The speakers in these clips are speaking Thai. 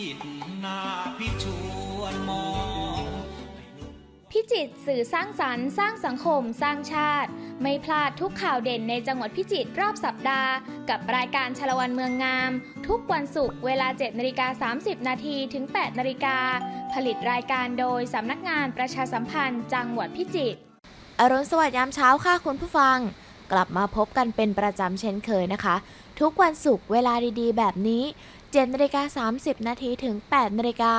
จิตรนาพิชวนมอง พิจิตรสื่อสร้างสรรค์สร้างสังคม สร้างชาติ ไม่พลาดทุกข่าวเด่นในจังหวัดพิจิตรรอบสัปดาห์ กับรายการชาละวันเมืองงาม ทุกวันศุกร์เวลา7นาฬิกา30 นาทีถึง 8นาฬิกาผลิตรายการโดยสำนักงานประชาสัมพันธ์ จังหวัดพิจิตรอรุณสวัสดิ์ยามเช้าค่ะคุณผู้ฟัง กลับมาพบกันเป็นประจำเช่นเคยนะคะ ทุกวันศุกร์เวลาดีๆ แบบนี้ 7นาฬิกา30 นาทีถึง 8นาฬิกา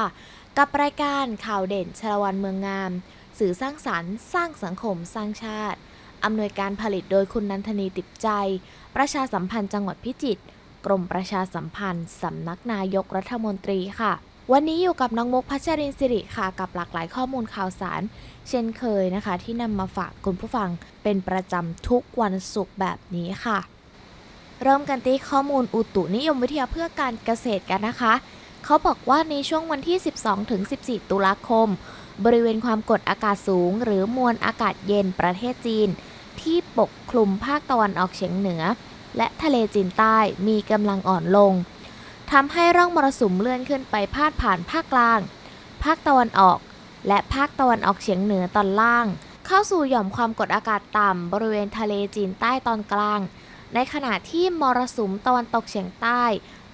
กับรายการข่าวเด่นชลวันเมืองงาม สื่อสร้างสรรค์ สร้างสังคม สร้างชาติ อำนวยการผลิตโดยคุณนันทนีติดใจ ประชาสัมพันธ์จังหวัดพิจิตร กรมประชาสัมพันธ์ สำนักนายกรัฐมนตรีค่ะ วันนี้อยู่กับน้องมุกพัชรินสิริค่ะกับหลากหลายข้อมูลข่าวสาร เช่นเคยนะคะ ที่นำมาฝากคุณผู้ฟังเป็นประจำทุกวันศุกร์แบบนี้ค่ะ เริ่มกันที่ข้อมูลอุตุนิยมวิทยาเพื่อการเกษตรกันนะคะ เขาบอกว่าในช่วงวันที่ 12-14 ตุลาคม บริเวณความกดอากาศสูง หรือมวลอากาศเย็นประเทศจีน ที่ปกคลุมภาคตะวันออกเฉียงเหนือ และทะเลจีนใต้มีกำลังอ่อนลงทำให้ร่องมรสุมเลื่อนขึ้นไปพาดผ่านภาคกลาง ภาคตะวันออก และภาคตะวันออกเฉียงเหนือตอนล่าง เข้าสู่หย่อมความกดอากาศต่ำบริเวณทะเลจีนใต้ตอนกลาง ในขณะที่มรสุมตะวันตกเฉียงใต้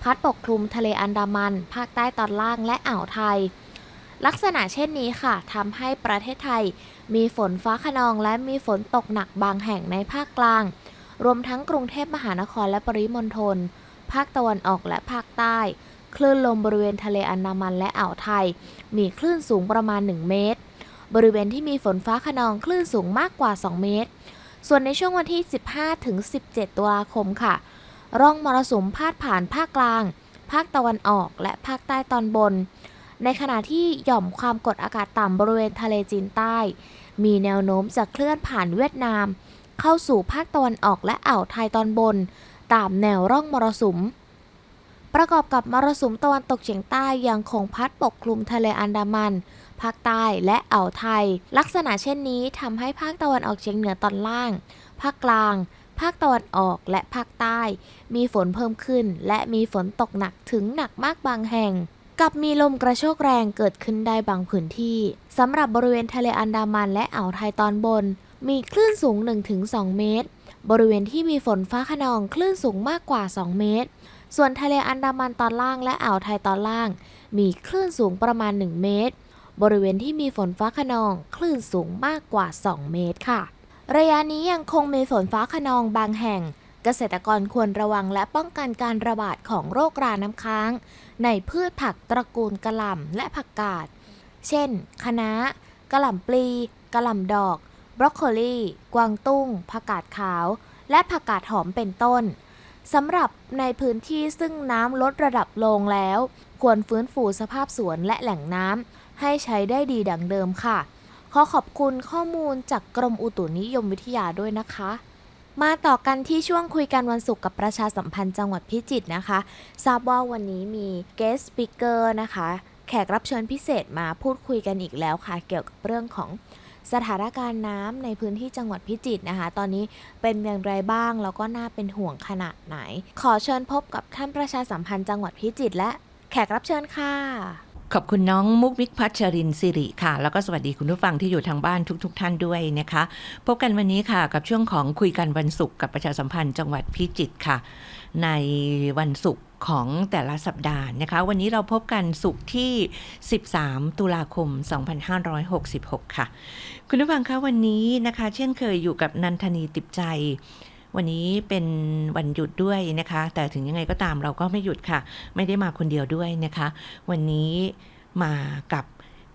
พัดปกคลุมทะเลอันดามัน ภาคใต้ตอนล่างและอ่าวไทย ลักษณะเช่นนี้ค่ะทำให้ประเทศไทย มีฝนฟ้าขนองและมีฝนตกหนักบางแห่งในภาคกลาง รวมทั้งกรุงเทพมหานครและปริมณฑลภาคตะวันออกและภาคใต้ คลื่นลมบริเวณทะเลอันดามันและอ่าวไทย มีคลื่นสูงประมาณ 1 เมตร บริเวณที่มีฝนฟ้าขนองคลื่นสูงมากกว่า 2 เมตร ส่วนในช่วงวันที่ 15 ถึง 17 ตุลาคมค่ะ ร่องมรสุมพาดผ่านภาคกลาง ภาคตะวันออกและภาคใต้ตอนบน ในขณะที่หย่อมความกดอากาศต่ำบริเวณทะเลจีนใต้ มีแนวโน้มจะเคลื่อนผ่านเวียดนาม เข้าสู่ภาคตะวันออกและอ่าวไทยตอนบน ตามแนวร่องมรสุมประกอบกับมรสุมตะวันตกเฉียงใต้ยังคงพัดปกคลุมทะเลอันดามัน ภาคใต้และอ่าวไทย ลักษณะเช่นนี้ทำให้ภาคตะวันออกเฉียงเหนือตอนล่าง ภาคกลาง ภาคตะวันออกและภาคใต้ มีฝนเพิ่มขึ้น และมีฝนตกหนักถึงหนักมากบางแห่ง กับมีลมกระโชกแรงเกิดขึ้นได้บางพื้นที่สำหรับบริเวณทะเลอันดามันและอ่าวไทยตอนบน มีคลื่นสูง 1-2 เมตร บริเวณที่มีฝนฟ้าขนองคลื่นสูงมากกว่า 2 เมตรส่วนทะเลอันดามันตอนล่างและอ่าวไทยตอนล่าง มีคลื่นสูงประมาณ 1 เมตร บริเวณที่มีฝนฟ้าขนองคลื่นสูงมากกว่า 2 เมตรค่ะ ระยะนี้ยังคงมีฝนฟ้าขนองบางแห่ง เกษตรกรควรระวังและป้องกันการระบาดของโรคราน้ำค้าง ในพืชผักตระกูลกะหล่ำและผักกาด เช่น คะน้ากะหล่ำปลีกะหล่ำดอก บรอกโคลี กวางตุ้ง ผักกาดขาว และผักกาดหอมเป็นต้นสำหรับในพื้นที่ซึ่งน้ำลดระดับลงแล้ว ควรฟื้นฟูสภาพสวนและแหล่งน้ำ ให้ใช้ได้ดีดังเดิมค่ะ ขอขอบคุณข้อมูลจากกรมอุตุนิยมวิทยาด้วยนะคะมาต่อกันที่ช่วงคุยกันวันศุกร์กับประชาสัมพันธ์จังหวัดพิจิตรนะคะ ทราบว่าวันนี้มี guest speaker นะคะ แขกรับเชิญพิเศษมาพูดคุยกันอีกแล้วค่ะ เกี่ยวกับเรื่องของสถานการณ์น้ำในพื้นที่จังหวัดพิจิตรนะคะ ตอนนี้เป็นอย่างไรบ้าง แล้วก็น่าเป็นห่วงขนาดไหน ขอเชิญพบกับท่านประชาสัมพันธ์จังหวัดพิจิตรและแขกรับเชิญค่ะ ขอบคุณน้องมุกมิกพัชรินสิริค่ะ แล้วก็สวัสดีคุณผู้ฟังที่อยู่ทางบ้านทุกๆทท่านด้วยนะคะ พบกันวันนี้ค่ะกับช่วงของคุยกันวันศุกร์กับประชาสัมพันธ์จังหวัดพิจิตรค่ะ ในวันศุกร์ของแต่ละสัปดาห์นะคะ วันนี้เราพบกันศุกร์ที่ 13 ตุลาคม 2566 ค่ะ คุณผู้ฟังคะวันนี้นะคะ เช่นเคยอยู่กับนันทนีติบใจ วันนี้เป็นวันหยุดด้วยนะคะ แต่ถึงยังไงก็ตามเราก็ไม่หยุดค่ะ ไม่ได้มาคนเดียวด้วยนะคะ วันนี้มากับ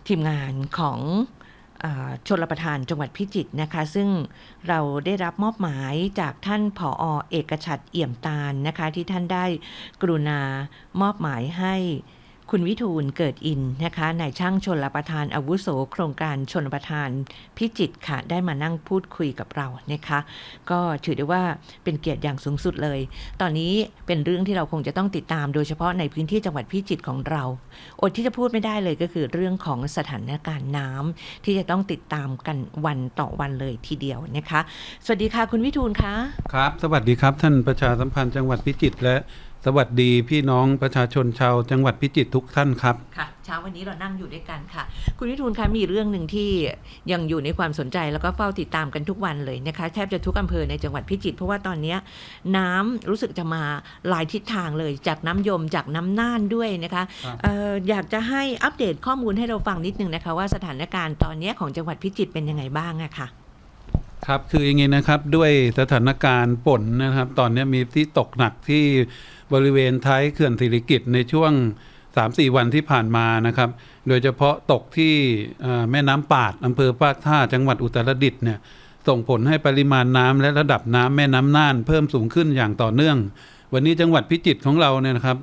ทีมงานของชนรประทานจังหวัดพิจิตรนะคะ ซึ่งเราได้รับมอบหมายจากท่านผออเอกชัดเอี่ยมตาลนะคะ ที่ท่านได้กรุณามอบหมายให้ คุณวิทูลเกิดอินนะคะนายช่างชนรประทานอาวุโส โครงการชนรประทาน พิจิตรค่ะ ได้มานั่งพูดคุยกับเรานะคะ ก็ถือได้ว่าเป็นเกียรติอย่างสูงสุดเลย ตอนนี้เป็นเรื่องที่เราคงจะต้องติดตามโดยเฉพาะในพื้นที่จังหวัดพิจิตรของเรา อดที่จะพูดไม่ได้เลยก็คือเรื่องของสถานการณ์น้ำที่จะต้องติดตามกันวันต่อวันเลยทีเดียวนะคะ สวัสดีค่ะคุณวิทูลคะครับ สวัสดีครับ ท่านประชาสัมพันธ์จังหวัดพิจิตรและ สวัสดีพี่น้องประชาชนชาวจังหวัดพิจิตรทุกท่านครับ ค่ะเช้าวันนี้เรานั่งอยู่ด้วยกันค่ะ คุณวิทูลคะมีเรื่องหนึ่งที่ยังอยู่ในความสนใจแล้วก็เฝ้าติดตามกันทุกวันเลยนะคะแทบจะทุกอำเภอในจังหวัดพิจิตรเพราะว่าตอนเนี้ยน้ำรู้สึกจะมาหลายทิศทางเลย จากน้ำยมจากน้ำน่านด้วยนะคะครับเอออยากจะให้อัปเดตข้อมูลให้เราฟังนิดนึงนะคะว่าสถานการณ์ตอนเนี้ยของจังหวัดพิจิตรเป็นยังไงบ้างอะค่ะ ครับคืออย่างงี้นะครับด้วยสถานการณ์ฝนนะครับ ตอนนี้มีที่ตกหนักที่บริเวณท้ายเขื่อนสิริกิตในช่วง 3-4 วันที่ผ่านมานะครับ โดยเฉพาะตกที่แม่น้ำปาดอำเภอปากท่าจังหวัดอุตรดิตถ์เนี่ยส่งผลให้ปริมาณน้ำและระดับน้ำแม่น้ำน่านเพิ่มสูงขึ้นอย่างต่อเนื่อง วันนี้จังหวัดพิจิตรของเราเนี่ยนะครับ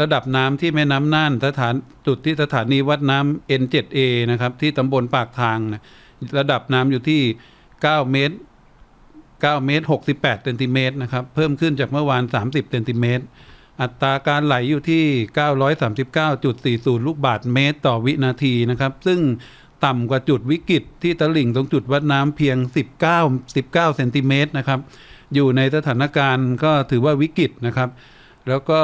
ระดับน้ำที่แม่น้ำน่านสถานจุดที่สถานีวัดน้ำ N7A นะครับที่ตำบลปากทางระดับน้ำอยู่ที่ 9 เมตร 9 เมตร 68เซนติเมตรนะครับ เพิ่มขึ้นจากเมื่อวาน 30เซนติเมตร อัตราการไหลอยู่ที่ 939.40 ลูกบาทเมตรต่อวินาทีนะครับ ซึ่งต่ำกว่าจุดวิกฤตที่ตลิ่งตรงจุดวัดน้ำเพียง 19 19เซนติเมตรนะครับ อยู่ในสถานการณ์ก็ถือว่าวิกฤตนะครับ แล้วก็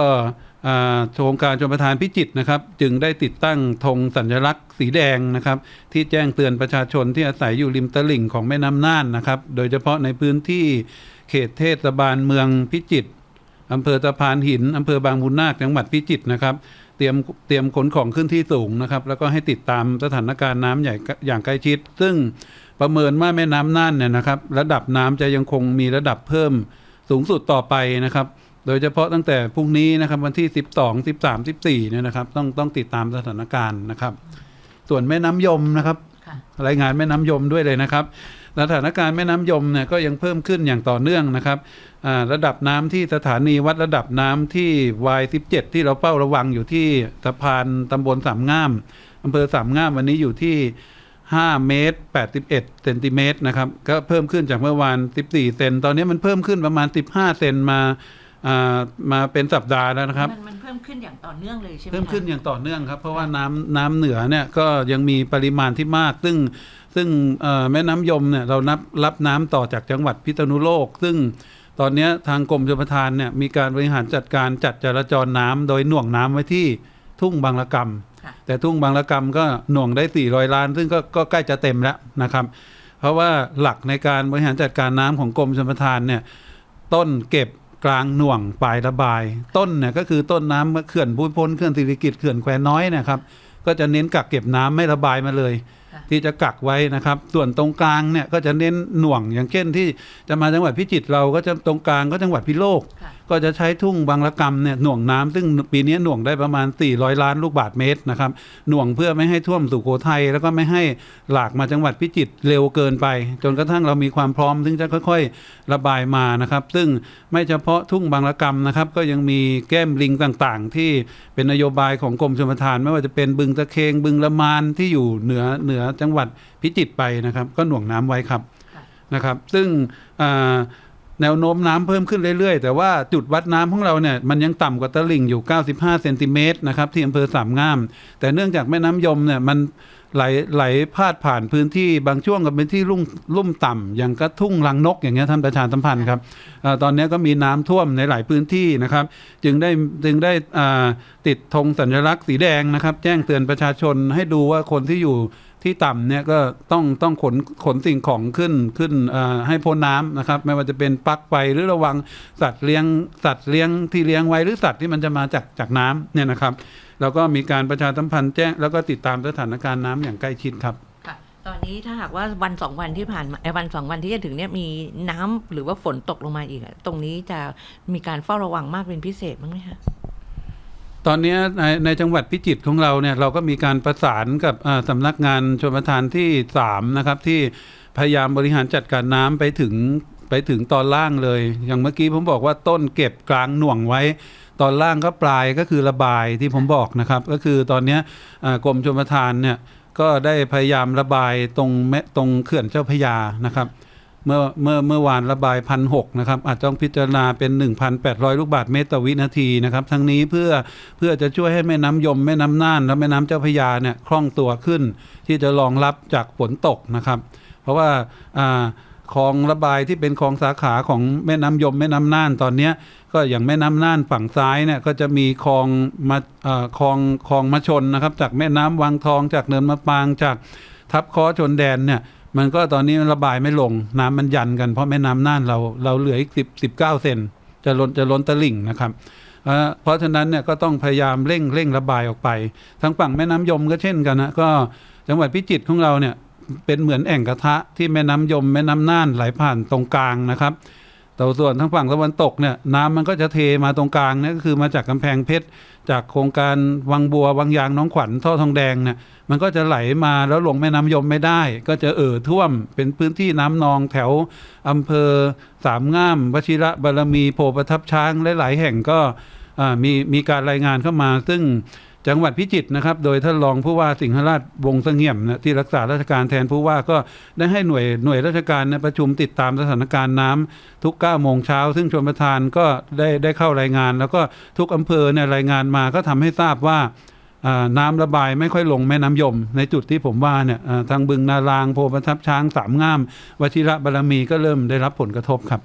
โครงการชมประทานพิจิตรนะครับ จึงได้ติดตั้งธงสัญลักษณ์สีแดงนะครับ ที่แจ้งเตือนประชาชนที่อาศัยอยู่ริมตลิ่งของแม่น้ำน่านนะครับ โดยเฉพาะในพื้นที่เขตเทศบาลเมืองพิจิตรอำเภอตะพานหินอำเภอบางบุญนาคจังหวัดพิจิตรนะครับ เตรียมเตรียมขนของขึ้นที่สูงนะครับ แล้วก็ให้ติดตามสถานการณ์น้ำใหญ่อย่างใกล้ชิด ซึ่งประเมินว่าแม่น้ำน่านเนี่ยนะครับ ระดับน้ำจะยังคงมีระดับเพิ่มสูงสุดต่อไปนะครับ โดยเฉพาะตั้งแต่พรุ่งนี้นะครับวันที่ 12 13 14เนี่ยนะครับต้องต้องติดตามสถานการณ์นะครับ ส่วนแม่น้ำยมนะครับค่ะรายงานแม่น้ำยมด้วยเลยนะครับ สถานการณ์แม่น้ำยมเนี่ยก็ยังเพิ่มขึ้นอย่างต่อเนื่องนะครับอ่าระดับน้ำที่สถานีวัดระดับน้ำที่ Y17 ที่เราเฝ้าระวังอยู่ที่สะพานตำบลสามง่ามอำเภอสามง่ามวันนี้อยู่ที่5เมตร81เซนติเมตรนะครับก็เพิ่มขึ้นจากเมื่อวาน 14 เซนตอนนี้มันเพิ่มขึ้นประมาณ 15 เซนมาอ่า มาเป็นสัปดาห์แล้วนะครับมันมันเพิ่มขึ้นอย่างต่อเนื่องเลยใช่ไหมเพิ่มคะขึ้นอย่างต่อเนื่องครับ เพราะว่าน้ำน้ำเหนือเนี่ยก็ยังมีปริมาณที่มาก ซึ่งซึ่งเอ่อแม่น้ำยมเนี่ยเรานับรับน้ำต่อจากจังหวัดพิษณุโลก ซึ่งตอนเนี้ยทางกรมชลประทานเนี่ยมีการบริหารจัดการจัดจราจรน้ำโดยหน่วงน้ำไว้ที่ทุ่งบางละกำค่ะแต่ทุ่งบางละกำก็หน่วงได้ 400 ล้าน ซึ่งก็ก็ใกล้จะเต็มแล้วนะครับ เพราะว่าหลักในการบริหารจัดการน้ำของกรมชลประทานเนี่ยต้นเก็บ กลางหน่วงปลายระบาย ต้นเนี่ยก็คือต้นน้ำเขื่อนพูนพ้นเขื่อนสิริกิตเขื่อนแควน้อยเนะครับ ก็จะเน้นกักเก็บน้ำไม่ระบายมาเลยค่ะที่จะกักไว้นะครับ ส่วนตรงกลางเนี่ยก็จะเน้นหน่วงอย่างเช่นที่จะมาจังหวัดพิจิตรเราก็จะตรงกลางก็จังหวัดพิโลกค่ะ ก็จะใช้ทุ่งบางละกำเนี่ยหน่วงน้ำซึ่งปีนี้หน่วงได้ประมาณ 400 ล้านลูกบาทเมตรนะครับหน่วงเพื่อไม่ให้ท่วมสุโขทัยแล้วก็ไม่ให้หลากมาจังหวัดพิจิตรเร็วเกินไป จนกระทั่งเรามีความพร้อมซึ่งจะค่อย ๆ ระบายมานะครับ ซึ่งไม่เฉพาะทุ่งบางละกำนะครับ ก็ยังมีแก้มลิงต่างๆ ที่เป็นนโยบายของกรมชลประทาน ไม่ว่าจะเป็นบึงตะเคงบึงละมานที่อยู่เหนือเหนือจังหวัดพิจิตรไปนะครับ ก็หน่วงน้ำไว้ครับนะครับ ซึ่งอ่า แนวโน้มน้ำเพิ่มขึ้นเรื่อยๆ แต่ว่าจุดวัดน้ำของเราเนี่ยมันยังต่ำกว่าตลิ่งอยู่ 95 เซนติเมตรนะครับที่อำเภอสามงาม แต่เนื่องจากแม่น้ำยมเนี่ยมันไหลไหลพาดผ่านพื้นที่บางช่วงก็เป็นที่ลุ่มลุ่มต่ำอย่างกระทุ่งลังนกอย่างเงี้ยท่านประชาสัมพันธ์ครับอตอนนี้ก็มีน้ำท่วมในหลายพื้นที่นะครับ จึงได้จึงได้ติดธงสัญลักษณ์สีแดงนะครับ แจ้งเตือนประชาชนให้ดูว่าคนที่อยู่ ที่ต่ำเนี่ยก็ต้องต้องขนขนสิ่งของขึ้นขึ้นให้พ้นน้ำนะครับ ไม่ว่าจะเป็นปลั๊กไฟหรือระวังสัตว์เลี้ยงสัตว์เลี้ยงที่เลี้ยงไว้หรือสัตว์ที่มันจะมาจากจากน้ำเนี่ยนะครับ แล้วก็มีการประชาสัมพันธ์แจ้งแล้วก็ติดตามสถานการณ์น้ำอย่างใกล้ชิดครับตอนนี้ถ้าหากว่าวันสองวันที่ผ่านมาเอ่อวันสองวันที่จะถึงเนี่ยมีน้ำหรือว่าฝนตกลงมาอีก ตรงนี้จะมีการเฝ้าระวังมากเป็นพิเศษบ้างไหมคะ ตอนนี้ในในจังหวัดพิจิตรของเราเนี่ยเราก็มีการประสานกับสำนักงานชลประทานที่ 3 นะครับ ที่พยายามบริหารจัดการน้ำไปถึงไปถึงตอนล่างเลย อย่างเมื่อกี้ผมบอกว่าต้นเก็บกลางหน่วงไว้ ตอนล่างก็ปลายก็คือระบายที่ผมบอกนะครับ ก็คือตอนนี้กรมชลประทานเนี่ยก็ได้พยายามระบายตรงแมตรงเขื่อนเจ้าพยานะครับ เมื่อเมื่อเมื่อวานระบายพันหนะครับอาจจะต้องพิจารณาเป็น 1,800 ลูกบาทเมตรต่อวินาทีนะครับ ทั้งนี้เพื่อเพื่อจะช่วยให้แม่น้ำยมแม่น้ำน่าน และแม่น้ำเจ้าพระยาเนี่ยคล่องตัวขึ้น ที่จะรองรับจากฝนตกนะครับ เพราะว่าอ่าคลองระบายที่เป็นคลองสาขาของแม่น้ำยมแม่น้ำน่านตอนนี้ก็อย่างแม่น้ำน่านฝั่งซ้ายเนี่ยก็จะมีคลองมาอ่อคลองคลองมาชนนะครับ จากแม่น้ำวังทองจากเนินมะปรางจากทับคอชนแดนเนี่ย มันก็ตอนนี้ระบายไม่ลงน้ำมันยันกันเพราะแม่น้ำน่านเราเราเหลืออีกสิบสิบเก้าเซนจะล้นจะล้นตลิ่งนะครับเพราะฉะนั้นเนี่ยก็ต้องพยายามเร่งเร่งระบายออกไป ทางฝั่งแม่น้ำยมก็เช่นกันนะก็จังหวัดพิจิตรของเราเนี่ยเป็นเหมือนแอ่งกระทะที่แม่น้ำยม แม่น้ำน่านไหลผ่านตรงกลางนะครับแต่ส่วนทางฝั่งตะวันตกเนี่ยน้ำมันก็จะเทมาตรงกลางเนี่ยก็คือมาจากกำแพงเพชร จากโครงการวังบัววังยางน้องขวัญท่อทองแดงเนี่ยมันก็จะไหลมาแล้วลงแม่น้ำยมไม่ได้ ก็จะเอ่อท่วมเป็นพื้นที่น้ำนองแถวอำเภอสามง่ามวชิระบารมีโพประทับช้างหลายๆแห่งก็มีมีการรายงานเข้ามา ซึ่ง จังหวัดพิจิตรนะครับ โดยท่านรองผู้ว่าสิงหราชวงศ์เสงี่ยมนะที่รักษาราชการแทนผู้ว่าก็ได้ให้หน่วยหน่วยราชการนยประชุมติดตามสถานการณ์น้ำทุก9โมงเช้าซึ่งชนประธานก็ได้ได้เข้ารายงาน แล้วก็ทุกอำเภอเนี่ยรายงานมาก็ทำให้ทราบว่าน้ำระบายไม่ค่อยลงแม่น้ำยม ในจุดที่ผมว่าเนี่ยทางบึงนารางโพประทับช้างสามงามวชิระบารมีก็เริ่มได้รับผลกระทบครับ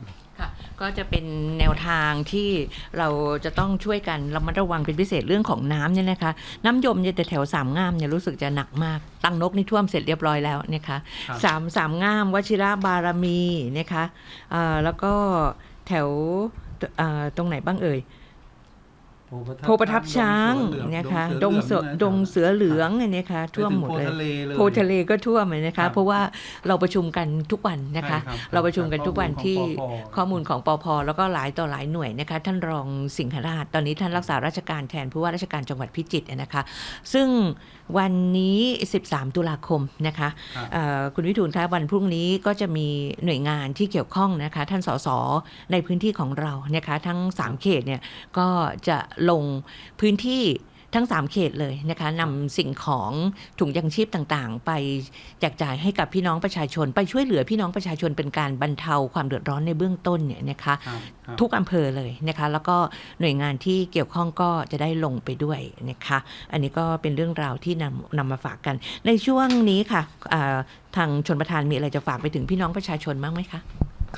ก็จะเป็นแนวทางที่เราจะต้องช่วยกันระมัดระวังเป็นพิเศษเรื่องของน้ำเนี่ยนะคะ น้ำยมเนี่ยแต่แถวสามง่ามเนี่ยรู้สึกจะหนักมากตังนกนี่ท่วมเสร็จเรียบร้อยแล้วนะคะครับ สามสามง่ามวชิระบารมีนะคะเอ่อแล้วก็แถวเอ่อตรงไหนบ้างเอ่ย โพประทับช้างนะคะดงเสือดงเสือเหลืองเนี่ยนะคะท่วมหมดเลยโพทะเลก็ท่วมเลยนะครัคะบเพราะว่าเราประชุมกันทุกวันนะคะใช่ครับเราประชุมกันทุกวันที่ข้อมูลของปพข้อมูลของปพแล้วก็หลายต่อหลายหน่วยนะคะ ท่านรองสิงหราชตอนนี้ท่านรักษาราชการแทนผู้ว่าราชการจังหวัดพิจิตรนะคะ ซึ่งวันนี้ 13 ตุลาคมนะคะครับเอ่อคุณวิทูลคะวันพรุ่งนี้ก็จะมีหน่วยงานที่เกี่ยวข้องนะคะ ท่านสสในพื้นที่ของเรานะคะ ทั้ง 3 เขตเนี่ยก็จะลงพื้นที่ทั้ง 3 เขตเลยนะคะนำสิ่งของถุงยังชีพต่างๆ ไปแจกจ่ายให้กับพี่น้องประชาชน ไปช่วยเหลือพี่น้องประชาชนเป็นการบรรเทาความเดือดร้อนในเบื้องต้นเนี่ยนะคะครับครับทุกอำเภอเลยนะคะ แล้วก็หน่วยงานที่เกี่ยวข้องก็จะได้ลงไปด้วยนะคะ อันนี้ก็เป็นเรื่องราวที่นำนำมาฝากกัน ในช่วงนี้ค่ะอ่าทางชนประธานมีอะไรจะฝากไปถึงพี่น้องประชาชนบ้างไหมคะ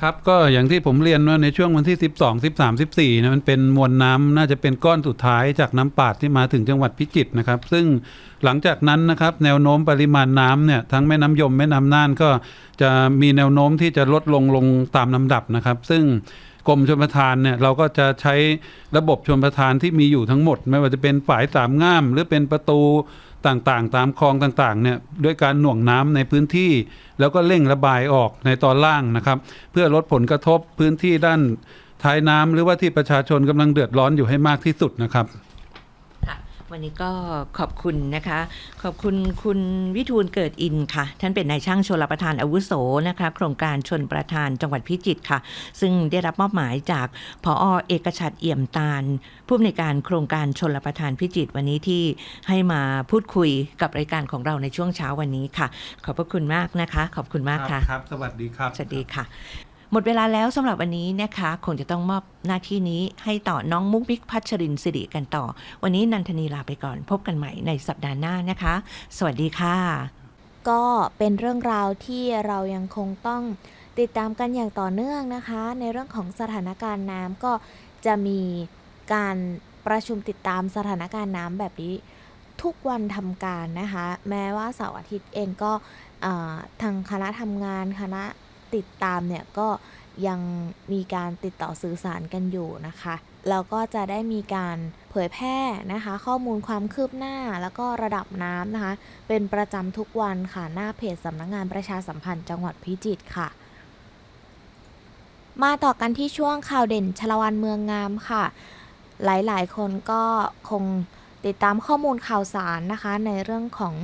ครับก็อย่างที่ผมเรียนว่าในช่วงวันที่ 12 13 14นะมันเป็นมวลน้ำน่าจะเป็นก้อนสุดท้ายจากน้ำป่าที่มาถึงจังหวัดพิจิตรนะครับ ซึ่งหลังจากนั้นนะครับแนวโน้มปริมาณน้ำเนี่ยทั้งแม่น้ำยมแม่น้ำน่านก็จะมีแนวโน้มที่จะลดลงลงตามลำดับนะครับ ซึ่งกรมชลประทานเนี่ยเราก็จะใช้ระบบชลประทานที่มีอยู่ทั้งหมด ไม่ว่าจะเป็นฝายสามง่าม หรือเป็นประตู ต่างๆ ตามคลองต่างๆเนี่ยด้วยการหน่วงน้ำในพื้นที่ แล้วก็เร่งระบายออกในตอนล่างนะครับ เพื่อลดผลกระทบพื้นที่ด้านท้ายน้ำหรือว่าที่ประชาชนกำลังเดือดร้อนอยู่ให้มากที่สุดนะครับ วันนี้ก็ขอบคุณนะคะ ขอบคุณคุณวิทูลเกิดอินค่ะ ท่านเป็นนายช่างชลประทานอาวุโสนะคะ โครงการชนประทานจังหวัดพิจิตรค่ะ ซึ่งได้รับมอบหมายจากพอเอกชัดเอี่ยมตาล ผู้อำนวยการโครงการชนประทานพิจิตรวันนี้ที่ให้มาพูดคุยกับรายการของเราในช่วงเช้าวันนี้ค่ะ ขอบพระคุณมากนะคะ ขอบคุณมากค่ะครับ สวัสดีครับ สวัสดีค่ะ หมดเวลาแล้วสำหรับวันนี้นะคะ คงจะต้องมอบหน้าที่นี้ให้ต่อน้องมุกมิกพัชรินสิริกันต่อ วันนี้นันทนีลาไปก่อน พบกันใหม่ในสัปดาห์หน้านะคะ สวัสดีค่ะ ก็เป็นเรื่องราวที่เรายังคงต้องติดตามกันอย่างต่อเนื่องนะคะ ในเรื่องของสถานการณ์น้ำก็จะมีการประชุมติดตามสถานการณ์น้ำแบบนี้ทุกวันทำการนะคะ แม้ว่าเสาร์อาทิตย์เองก็ทางคณะทำงานคณะ ติดตามเนี่ยก็ยังมีการติดต่อสื่อสารกันอยู่นะคะ แล้วก็จะได้มีการเผยแพร่นะคะ ข้อมูลความคืบหน้าแล้วก็ระดับน้ำนะคะ เป็นประจำทุกวันค่ะ หน้าเพจสำนักงานประชาสัมพันธ์จังหวัดพิจิตรค่ะ มาต่อกันที่ช่วงข่าวเด่นชลวันเมืองงามค่ะ หลายๆ คนก็คงติดตามข้อมูลข่าวสารนะคะ ในเรื่องของ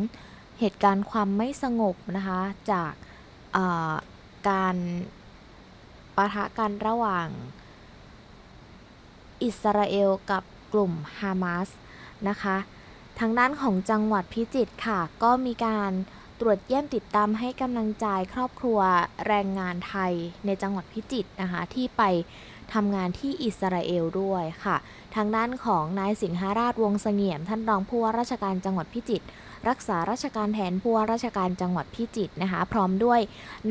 เหตุการณ์ความไม่สงบนะคะจากอ่อ การปะทะกันระหว่างอิสราเอลกับกลุ่มฮามาสนะคะ ทางด้านของจังหวัดพิจิตรค่ะ ก็มีการตรวจเยี่ยมติดตามให้กำลังใจครอบครัวแรงงานไทยในจังหวัดพิจิตรนะคะ ที่ไปทำงานที่อิสราเอลด้วยค่ะ ทางด้านของนายสิงหาราชวงศ์เสงี่ยมท่านรองผู้ว่าราชการจังหวัดพิจิตร รักษาราชการแทนผู้ว่าราชการจังหวัดพิจิตรนะคะ พร้อมด้วย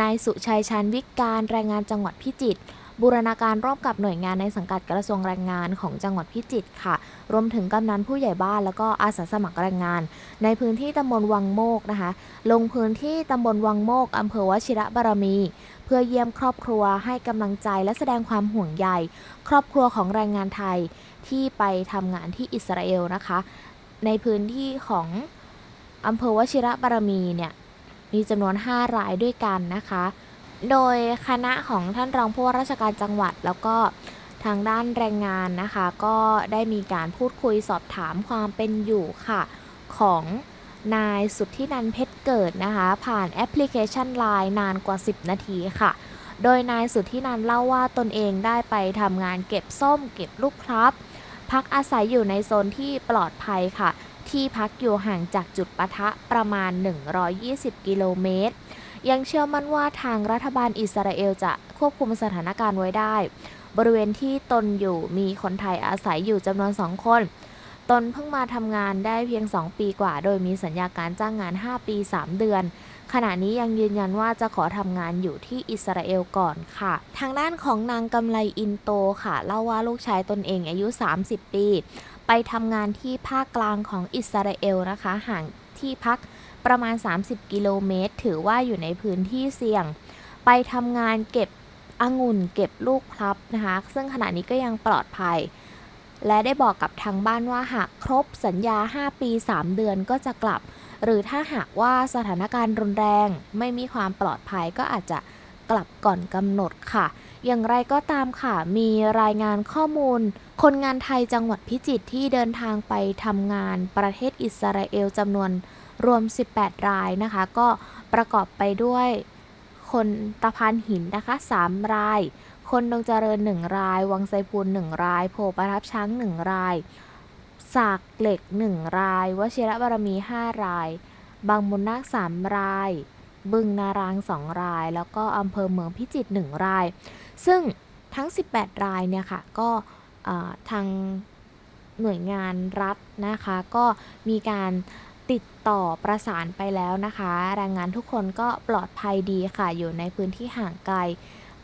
นายสุชัยชันวิกการแรงงานจังหวัดพิจิตรบูรณาการร่วมกับหน่วยงานในสังกัดกระทรวงแรงงานของจังหวัดพิจิตรค่ะ รวมถึงกำนันผู้ใหญ่บ้านแล้วก็อาสาสมัครแรงงาน ในพื้นที่ตำบลวังโมกนะคะ ลงพื้นที่ตำบลวังโมกอำเภอวชิระบารมี เพื่อเยี่ยมครอบครัวให้กำลังใจและแสดงความห่วงใย ครอบครัวของแรงงานไทยที่ไปทำงานที่อิสราเอลนะคะ ในพื้นที่ของ อำเภอวชิระบารมีเนี่ยมีจำนวน 5 รายด้วยกันนะคะ โดยคณะของท่านรองผู้ว่าราชการจังหวัด แล้วก็ทางด้านแรงงานนะคะ ก็ได้มีการพูดคุยสอบถามความเป็นอยู่ค่ะ ของนายสุทธินันเพชรเกิดนะคะ ผ่านแอปพลิเคชัน Line นานกว่า 10 นาทีค่ะ โดยนายสุทธินันเล่าว่าตนเองได้ไปทำงานเก็บส้ม เก็บลูกพลับ พักอาศัยอยู่ในโซนที่ปลอดภัยค่ะ ที่พักอยู่ห่างจากจุดปะทะประมาณ 120 กิโลเมตร ยังเชื่อมั่นว่าทางรัฐบาลอิสราเอลจะควบคุมสถานการณ์ไว้ได้ บริเวณที่ตนอยู่มีคนไทยอาศัยอยู่จำนวนสองคน ตนเพิ่งมาทำงานได้เพียง 2 ปีกว่า โดยมีสัญญาการจ้างงาน 5 ปี 3 เดือนขณะนี้ยังยืนยันว่าจะขอทำงานอยู่ที่อิสราเอลก่อนค่ะ ทางด้านของนางกำไลอินโตค่ะ เล่าว่าลูกชายตนเองอายุ 30 ปี ไปทำงานที่ภาคกลางของอิสราเอลนะคะ ห่างที่พักประมาณ 30 กิโลเมตร ถือว่าอยู่ในพื้นที่เสี่ยง ไปทำงานเก็บองุ่นเก็บลูกพลับนะคะ ซึ่งขณะนี้ก็ยังปลอดภัย และได้บอกกับทางบ้านว่าหากครบสัญญา 5 ปี 3 เดือนก็จะกลับ หรือถ้าหากว่าสถานการณ์รุนแรง ไม่มีความปลอดภัยก็อาจจะกลับก่อนกำหนดค่ะ อย่างไรก็ตามค่ะ มีรายงานข้อมูล คนงานไทยจังหวัดพิจิตรที่เดินทางไปทำงานประเทศอิสราเอลจำนวนรวม 18 รายนะคะ ก็ประกอบไปด้วยคนตะพานหินนะคะ 3 ราย คนดงเจริญ 1 ราย วังไซพูน1ราย โพประทับช้าง 1 รายสากเหล็ก 1 ราย วชิระบารมี 5 ราย บางมุนนาค3ราย บึงนาราง 2 ราย แล้วก็อำเภอเมืองพิจิตร 1 ราย ซึ่งทั้ง 18 รายเนี่ยค่ะก็ทางหน่วยงานรัฐนะคะก็มีการติดต่อประสานไปแล้วนะคะ แรงงานทุกคนก็ปลอดภัยดีค่ะ อยู่ในพื้นที่ห่างไกล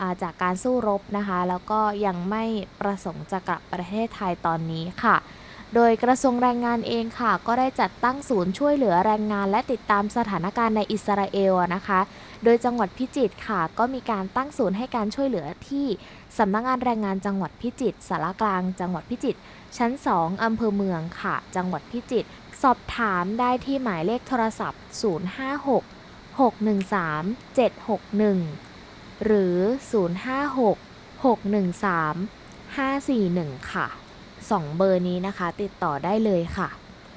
าจากการสู้รบนะคะ แล้วก็ยังไม่ประสงค์จะกลับประเทศไทยตอนนี้ค่ะ โดยกระทรวงแรงงานเองค่ะ ก็ได้จัดตั้งศูนย์ช่วยเหลือแรงงาน และติดตามสถานการณ์ในอิสราเอลนะคะ โดยจังหวัดพิจิตรค่ะ ก็มีการตั้งศูนย์ให้การช่วยเหลือที่สำนักงานแรงงานจังหวัดพิจิตรสารกลาง จังหวัดพิจิตรชั้น 2อำเภอเมืองค่ะ จังหวัดพิจิตรสอบถามได้ที่หมายเลขโทรศัพท์ 056 613 761 หรือ 056 613 541 ค่ะ 2 เบอร์นี้นะคะ ติดต่อได้เลยค่ะ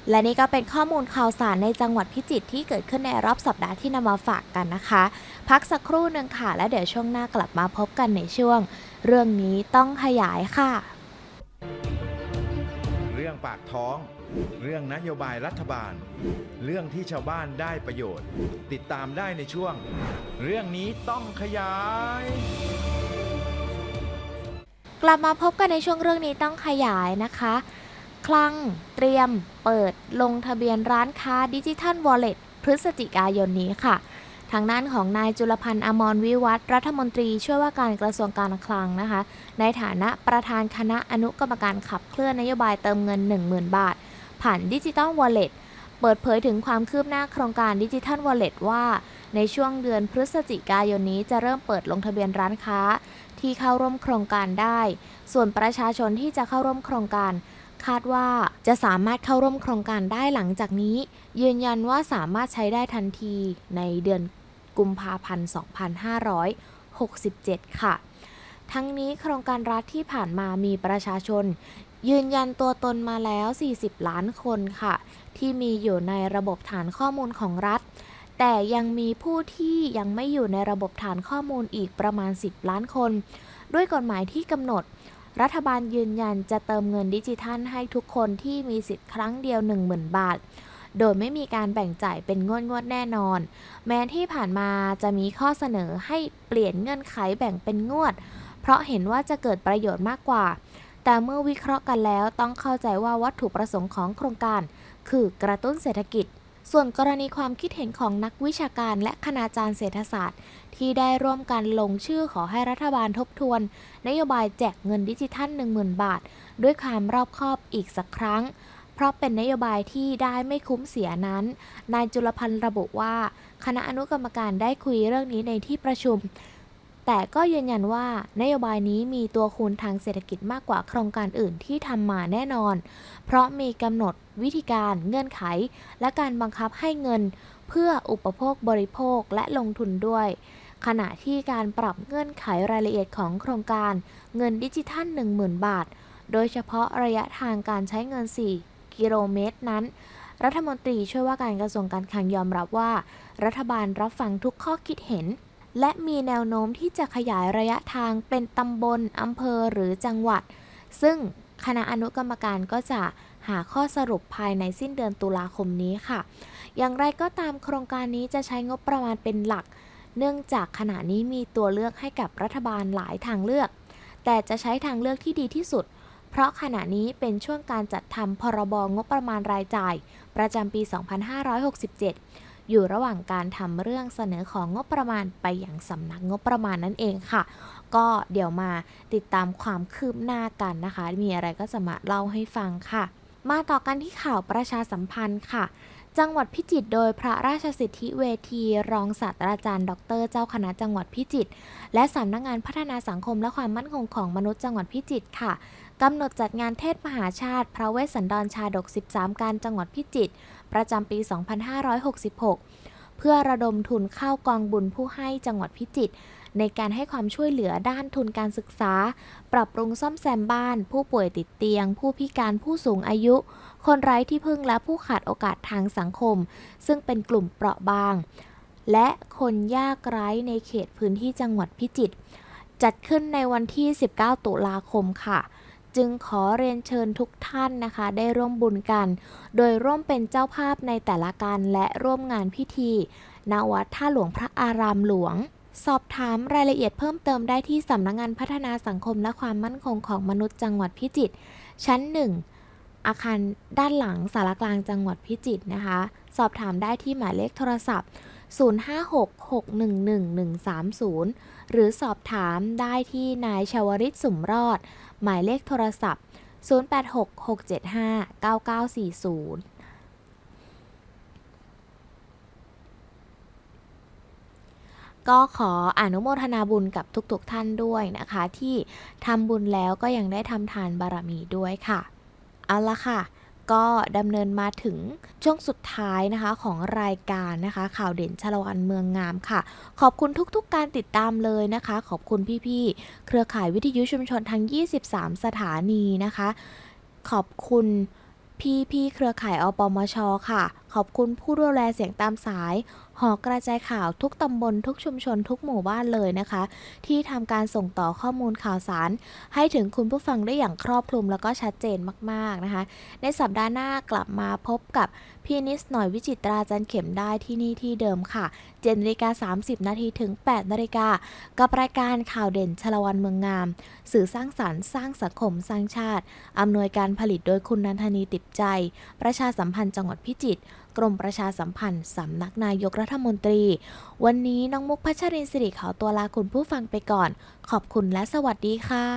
และนี่ก็เป็นข้อมูลข่าวสารในจังหวัดพิจิตรที่เกิดขึ้นในรอบสัปดาห์ที่นำมาฝากกันนะคะ พักสักครู่หนึ่งค่ะ แล้วเดี๋ยวช่วงหน้ากลับมาพบกันในช่วง เรื่องนี้ต้องขยายค่ะ เรื่องปากท้อง เรื่องนโยบายรัฐบาล เรื่องที่ชาวบ้านได้ประโยชน์ ติดตามได้ในช่วง เรื่องนี้ต้องขยาย กลับมาพบกันในช่วงเรื่องนี้ต้องขยายนะคะ คลังเตรียมเปิดลงทะเบียนร้านค้าดิจิทัลวอลเล็ตพฤศจิกายนนี้ค่ะ ทางด้านของนายจุลพันธ์อมรวิวัฒรัฐมนตรีช่วยว่าการกระทรวงการคลังนะคะ ในฐานะประธานคณะอนุกรรมการขับเคลื่อนนโยบายเติมเงิน 10,000 บาท ผ่านดิจิทัลวอลเล็ตเปิดเผยถึงความคืบหน้าโครงการดิจิทัลวอลเล็ตว่า ในช่วงเดือนพฤศจิกายนนี้จะเริ่มเปิดลงทะเบียนร้านค้า ที่เข้าร่วมโครงการได้ ส่วนประชาชนที่จะเข้าร่วมโครงการ คาดว่าจะสามารถเข้าร่วมโครงการได้หลังจากนี้ ยืนยันว่าสามารถใช้ได้ทันทีในเดือนกุมภาพันธ์ 2567 ค่ะ ทั้งนี้โครงการรัฐที่ผ่านมามีประชาชน ยืนยันตัวตนมาแล้ว 40 ล้านคนค่ะ ที่มีอยู่ในระบบฐานข้อมูลของรัฐ แต่ยังมีผู้ที่ยังไม่อยู่ในระบบฐานข้อมูลอีกประมาณ 10 ล้านคน ด้วยกฎหมายที่กำหนด รัฐบาลยืนยันจะเติมเงินดิจิทัลให้ทุกคนที่มีสิทธิ์ครั้งเดียว 10,000 บาท โดยไม่มีการแบ่งจ่ายเป็นงวดงวดแน่นอน แม้ที่ผ่านมาจะมีข้อเสนอให้เปลี่ยนเงื่อนไขแบ่งเป็นงวด เพราะเห็นว่าจะเกิดประโยชน์มากกว่า แต่เมื่อวิเคราะห์กันแล้วต้องเข้าใจว่าวัตถุประสงค์ของโครงการ คือกระตุ้นเศรษฐกิจ ส่วนกรณีความคิดเห็นของนักวิชาการและคณาจารย์เศรษฐศาสตร์ ที่ได้ร่วมกันลงชื่อขอให้รัฐบาลทบทวน นโยบายแจกเงินดิจิทัล 10,000 บาท ด้วยความรอบคอบอีกสักครั้ง เพราะเป็นนโยบายที่ได้ไม่คุ้มเสียนั้น นายจุลพันธ์ระบุว่า คณะอนุกรรมการได้คุยเรื่องนี้ในที่ประชุม แต่ก็ยืนยันว่านโยบายนี้มีตัวคูณทางเศรษฐกิจมากกว่าโครงการอื่นที่ทำมาแน่นอน เพราะมีกำหนดวิธีการเงื่อนไข และการบังคับให้เงิน เพื่ออุปโภคบริโภคและลงทุนด้วย ขณะที่การปรับเงื่อนไขรายละเอียดของโครงการ เงินดิจิทัล 10,000 บาท โดยเฉพาะระยะทางการใช้เงิน 4 กิโลเมตรนั้น รัฐมนตรีช่วยว่าการกระทรวงการคลังยอมรับว่า รัฐบาลรับฟังทุกข้อคิดเห็น และมีแนวโน้มที่จะขยายระยะทางเป็นตำบลอำเภอหรือจังหวัด ซึ่งคณะอนุกรรมการก็จะหาข้อสรุปภายในสิ้นเดือนตุลาคมนี้ค่ะ อย่างไรก็ตามโครงการนี้จะใช้งบประมาณเป็นหลัก เนื่องจากขณะนี้มีตัวเลือกให้กับรัฐบาลหลายทางเลือก แต่จะใช้ทางเลือกที่ดีที่สุด เพราะขณะนี้เป็นช่วงการจัดทำพรบงบประมาณรายจ่าย ประจำปี 2567 อยู่ระหว่างการทำเรื่องเสนอของงบประมาณไปยังสำนักงบประมาณนั่นเองค่ะ ก็เดี๋ยวมาติดตามความคืบหน้ากันนะคะ มีอะไรก็จะมาเล่าให้ฟังค่ะ มาต่อกันที่ข่าวประชาสัมพันธ์ค่ะจังหวัดพิจิตรโดยพระราชสิทธิเวที รองศาสตราจารย์ ดร เจ้าคณะจังหวัดพิจิตรและสำนักงานพัฒนาสังคมและความมั่นคงของมนุษย์จังหวัดพิจิตรค่ะกำหนดจัดงานเทศมหาชาติ พระเวสสันดรชาดก 13 การจังหวัดพิจิตร ประจำปี 2566 เพื่อระดมทุนเข้ากองบุญผู้ให้จังหวัดพิจิตรในการให้ความช่วยเหลือด้านทุนการศึกษา ปรับปรุงซ่อมแซมบ้าน ผู้ป่วยติดเตียง ผู้พิการผู้สูงอายุ คนไร้ที่พึ่งและผู้ขาดโอกาสทางสังคม ซึ่งเป็นกลุ่มเปราะบาง และคนยากไร้ในเขตพื้นที่จังหวัดพิจิตรจัดขึ้นในวันที่ 19 ตุลาคมค่ะ จึงขอเรียนเชิญทุกท่านนะคะ ได้ร่วมบุญกัน โดยร่วมเป็นเจ้าภาพในแต่ละการและร่วมงานพิธีณวัดท่าหลวงพระอารามหลวง สอบถามรายละเอียดเพิ่มเติมได้ที่สำนักงงานพัฒนาสังคมและความมั่นคงของมนุษย์จังหวัดพิจิตรชั้น 1 อาคารด้านหลังสารกลางจังหวัดพิจิตรนะคะ สอบถามได้ที่หมายเลขโทรศัพท์ 0566111130 หรือสอบถามได้ที่นายชาวริตสุมรอด หมายเลขโทรศัพท์ 0866759940ก็ขออนุโมทนาบุญกับทุกๆทท่านด้วยนะคะ ที่ทำบุญแล้วก็ยังได้ทำทานบารมีด้วยค่ะ เอาละค่ะ ก็ดำเนินมาถึงช่วงสุดท้ายนะคะของรายการนะคะ ข่าวเด่นชาลวันเมืองงามค่ะ ขอบคุณทุกๆการติดตามเลยนะคะ ขอบคุณพี่ๆเครือข่ายวิทยุชุมชนทั้ง 23 สถานีนะคะ ขอบคุณพี่ๆเครือข่ายอปมชค่ะ ขอบคุณผู้ดูแลเสียงตามสาย หอกระจายข่าวทุกตำบลทุกชุมชนทุกหมู่บ้านเลยนะคะ ที่ทำการส่งต่อข้อมูลข่าวสาร ให้ถึงคุณผู้ฟังได้อย่างครอบคลุมแล้วก็ชัดเจนมากๆนะคะ ในสัปดาห์หน้ากลับมาพบกับพี่นิสหน่อยวิจิตราจันเข็มได้ที่นี่ที่เดิมค่ะ7นาฬิกา30 นาทีถึง 8นาฬิกากับรายการข่าวเด่นชลวันเมืองงาม สื่อสร้างสรรค์สร้างสังคมสร้างชาติ อำนวยการผลิตโดยคุณนันทนีติดใจ ประชาสัมพันธ์จังหวัดพิจิตร กรมประชาสัมพันธ์สำนักนายกรัฐมนตรี วันนี้น้องมุกพัชรินทร์สิริขอตัวลาคุณผู้ฟังไปก่อน ขอบคุณและสวัสดีค่ะ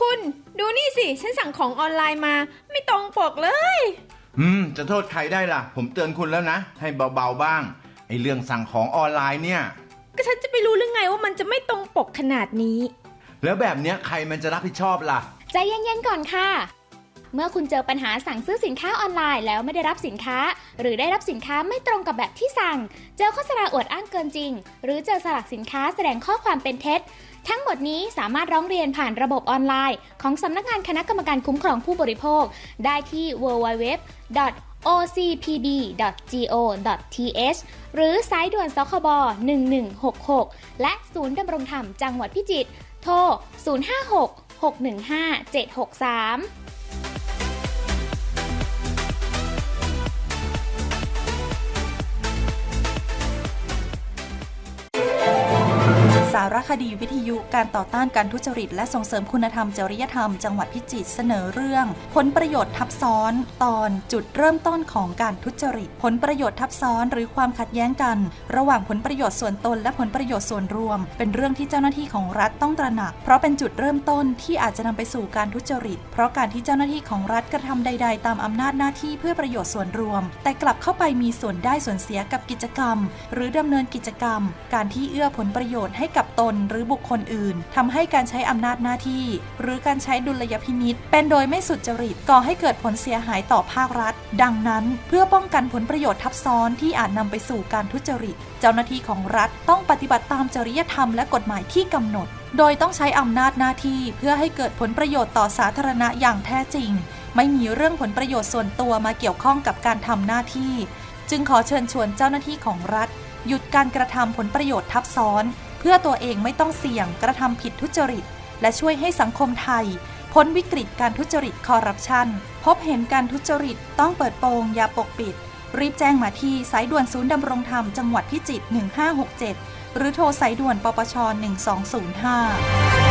คุณดูนี่สิ ฉันสั่งของออนไลน์มาไม่ตรงปกเลย อืม จะโทษใครได้ล่ะ ผมเตือนคุณแล้วนะ ให้เบาๆบ้าง ไอ้เรื่องสั่งของออนไลน์เนี่ย ก็ฉันจะไปรู้เรื่องไงว่ามันจะไม่ตรงปกขนาดนี้ แล้วแบบเนี้ยใครมันจะรับผิดชอบล่ะ ใจเย็นๆก่อนค่ะ เมื่อคุณเจอปัญหาสั่งซื้อสินค้าออนไลน์แล้วไม่ได้รับสินค้า หรือได้รับสินค้าไม่ตรงกับแบบที่สั่ง เจอโฆษณาอวดอ้างเกินจริง หรือเจอสลักสินค้าแสดงข้อความเป็นเท็จ ทั้งหมดนี้สามารถร้องเรียนผ่านระบบออนไลน์ ของสำนักงานคณะกรรมการคุ้มครองผู้บริโภค ได้ที่ www ocpd.go.th หรือสายด่วนสคบ 1166 และศูนย์ดำรงธรรมจังหวัดพิจิตร โทร 056 615 763ารคดีวิทยุการต่อต้านการทุจริต และส่งเสริมคุณธรรมจริยธรรมจังหวัดพิจิตรเสนอเรื่อง ผลประโยชน์ทับซ้อน ตอนจุดเริ่มต้นของการทุจริต ผลประโยชน์ทับซ้อนหรือความขัดแย้งกัน ระหว่างผลประโยชน์ส่วนตน และผลประโยชน์ส่วนรวม เป็นเรื่องที่เจ้าหน้าที่ของรัฐต้องตระหนัก เพราะเป็นจุดเริ่มต้นที่อาจจะนำไปสู่การทุจริต เพราะการที่เจ้าหน้าที่ของรัฐกระทำใด ๆ ตามอำนาจหน้าที่เพื่อประโยชน์ส่วนรวม แต่กลับเข้าไปมีส่วนได้ส่วนเสียกับกิจกรรม หรือดำเนินกิจกรรม การที่เอื้อผลประโยชน์ให้กับตนหรือบุคคลอื่นทำให้การใช้อำนาจหน้าที่ หรือการใช้ดุลยพินิษเป็นโดยไม่สุจริตก่อให้เกิดผลเสียหายต่อภาครัฐ ดังนั้นเพื่อป้องกันผลประโยชน์ทับซ้อนที่อาจนำไปสู่การทุจริต เจ้าหน้าที่ของรัฐต้องปฏิบัติตามจริยธรรมและกฎหมายที่กำหนด โดยต้องใช้อำนาจหน้าที่เพื่อให้เกิดผลประโยชน์ต่อสาธารณะอย่างแท้จริง ไม่มีเรื่องผลประโยชน์ส่วนตัวมาเกี่ยวข้องกับการทำหน้าที่ จึงขอเชิญชวนเจ้าหน้าที่ของรัฐหยุดการกระทำผลประโยชน์ทับซ้อน เพื่อตัวเองไม่ต้องเสี่ยงกระทำผิดทุจริต และช่วยให้สังคมไทย พ้นวิกฤตการทุจริตคอร์รัปชัน พบเห็นการทุจริตต้องเปิดโปงอย่าปกปิด รีบแจ้งมาที่สายด่วนศูนย์ดำรงธรรมจังหวัดพิจิตร1567 หรือโทรสายด่วนปปช 1205